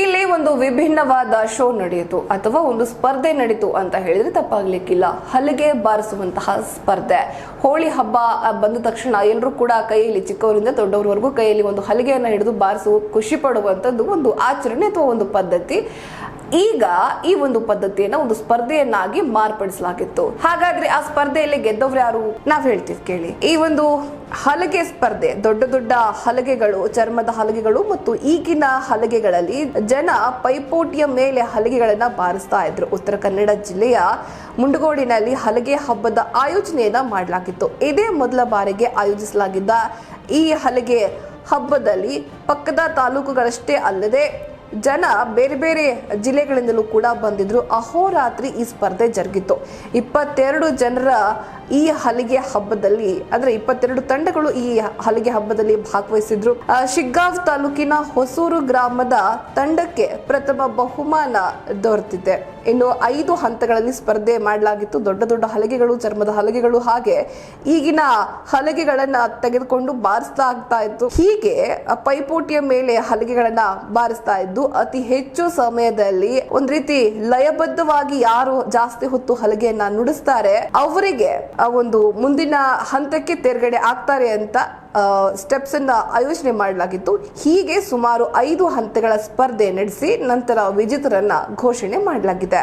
ಇಲ್ಲಿ ಒಂದು ವಿಭಿನ್ನವಾದ ಶೋ ನಡೆಯಿತು ಅಥವಾ ಒಂದು ಸ್ಪರ್ಧೆ ನಡೀತು ಅಂತ ಹೇಳಿದ್ರೆ ತಪ್ಪಾಗ್ಲಿಕ್ಕಿಲ್ಲ. ಹಲಿಗೆ ಬಾರಿಸುವಂತಹ ಸ್ಪರ್ಧೆ. ಹೋಳಿ ಹಬ್ಬ ಬಂದ ತಕ್ಷಣ ಎಲ್ಲರೂ ಕೂಡ ಕೈಯಲ್ಲಿ ಚಿಕ್ಕವರಿಂದ ದೊಡ್ಡವರವರೆಗೂ ಕೈಯಲ್ಲಿ ಒಂದು ಹಲಿಗೆಯನ್ನು ಹಿಡಿದು ಬಾರಿಸುವ ಖುಷಿ ಪಡುವಂಥದ್ದು ಒಂದು ಆಚರಣೆ ಅಥವಾ ಒಂದು ಪದ್ಧತಿ. ಈಗ ಈ ಒಂದು ಪದ್ಧತಿಯನ್ನ, ಒಂದು ಸ್ಪರ್ಧೆಯನ್ನಾಗಿ ಮಾರ್ಪಡಿಸಲಾಗಿತ್ತು. ಹಾಗಾದ್ರೆ ಆ ಸ್ಪರ್ಧೆಯಲ್ಲಿ ಗೆದ್ದವ್ರು ಯಾರು? ನಾವ್ ಹೇಳ್ತೀವಿ ಕೇಳಿ. ಈ ಒಂದು ಹಲಗೆ ಸ್ಪರ್ಧೆ, ದೊಡ್ಡ ದೊಡ್ಡ ಹಲಗೆಗಳು, ಚರ್ಮದ ಹಲಗೆಗಳು ಮತ್ತು ಈಗಿನ ಹಲಗೆಗಳಲ್ಲಿ ಜನ ಪೈಪೋಟಿಯ ಮೇಲೆ ಹಲಗೆಗಳನ್ನ ಬಾರಿಸ್ತಾ ಇದ್ರು. ಉತ್ತರ ಕನ್ನಡ ಜಿಲ್ಲೆಯ ಮುಂಡಗೋಡಿನಲ್ಲಿ ಹಲಗೆ ಹಬ್ಬದ ಆಯೋಜನೆಯನ್ನ ಮಾಡಲಾಗಿತ್ತು. ಇದೇ ಮೊದಲ ಬಾರಿಗೆ ಆಯೋಜಿಸಲಾಗಿದ್ದ ಈ ಹಲಗೆ ಹಬ್ಬದಲ್ಲಿ ಪಕ್ಕದ ತಾಲೂಕುಗಳಷ್ಟೇ ಅಲ್ಲದೆ ಜನ ಬೇರೆ ಬೇರೆ ಜಿಲ್ಲೆಗಳಿಂದಲೂ ಕೂಡ ಬಂದಿದ್ರು. ಅಹೋರಾತ್ರಿ ಈ ಸ್ಪರ್ಧೆ ಜರುಗಿತ್ತು ಇಪ್ಪತ್ತೆರಡು ಜನರ ಈ ಹಲಿಗೆ ಹಬ್ಬದಲ್ಲಿ, ಅಂದ್ರೆ ಇಪ್ಪತ್ತೆರಡು ತಂಡಗಳು ಈ ಹಲಿಗೆ ಹಬ್ಬದಲ್ಲಿ ಭಾಗವಹಿಸಿದ್ರು. ಶಿಗ್ಗಾವ್ ತಾಲೂಕಿನ ಹೊಸೂರು ಗ್ರಾಮದ ತಂಡಕ್ಕೆ ಪ್ರಥಮ ಬಹುಮಾನ ದೊರೆತಿದೆ. ಇನ್ನು ಐದು ಹಂತಗಳಲ್ಲಿ ಸ್ಪರ್ಧೆ ಮಾಡಲಾಗಿತ್ತು. ದೊಡ್ಡ ದೊಡ್ಡ ಹಲಗೆಗಳು, ಚರ್ಮದ ಹಲಗೆಗಳು ಹಾಗೆ ಈಗಿನ ಹಲಗೆಗಳನ್ನ ತೆಗೆದುಕೊಂಡು ಬಾರಿಸ್ತಾ ಆಗ್ತಾ ಇತ್ತು. ಹೀಗೆ ಪೈಪೋಟಿಯ ಮೇಲೆ ಹಲಗೆಗಳನ್ನ ಬಾರಿಸ್ತಾ ಇದ್ದು, ಅತಿ ಹೆಚ್ಚು ಸಮಯದಲ್ಲಿ ಒಂದ್ ರೀತಿ ಲಯಬದ್ಧವಾಗಿ ಯಾರು ಜಾಸ್ತಿ ಹೊತ್ತು ಹಲಗೆಯನ್ನ ನುಡಿಸ್ತಾರೆ. ಅವರಿಗೆ ಆ ಒಂದು ಮುಂದಿನ ಹಂತಕ್ಕೆ ತೇರ್ಗಡೆ ಆಗ್ತಾರೆ ಅಂತ ಸ್ಟೆಪ್ಸ್ ಅನ್ನ ಆಯೋಜನೆ ಮಾಡಲಾಗಿತ್ತು. ಹೀಗೆ ಸುಮಾರು ಐದು ಹಂತಗಳ ಸ್ಪರ್ಧೆ ನಡೆಸಿ ನಂತರ ವಿಜೇತರನ್ನ ಘೋಷಣೆ ಮಾಡಲಾಗಿದೆ.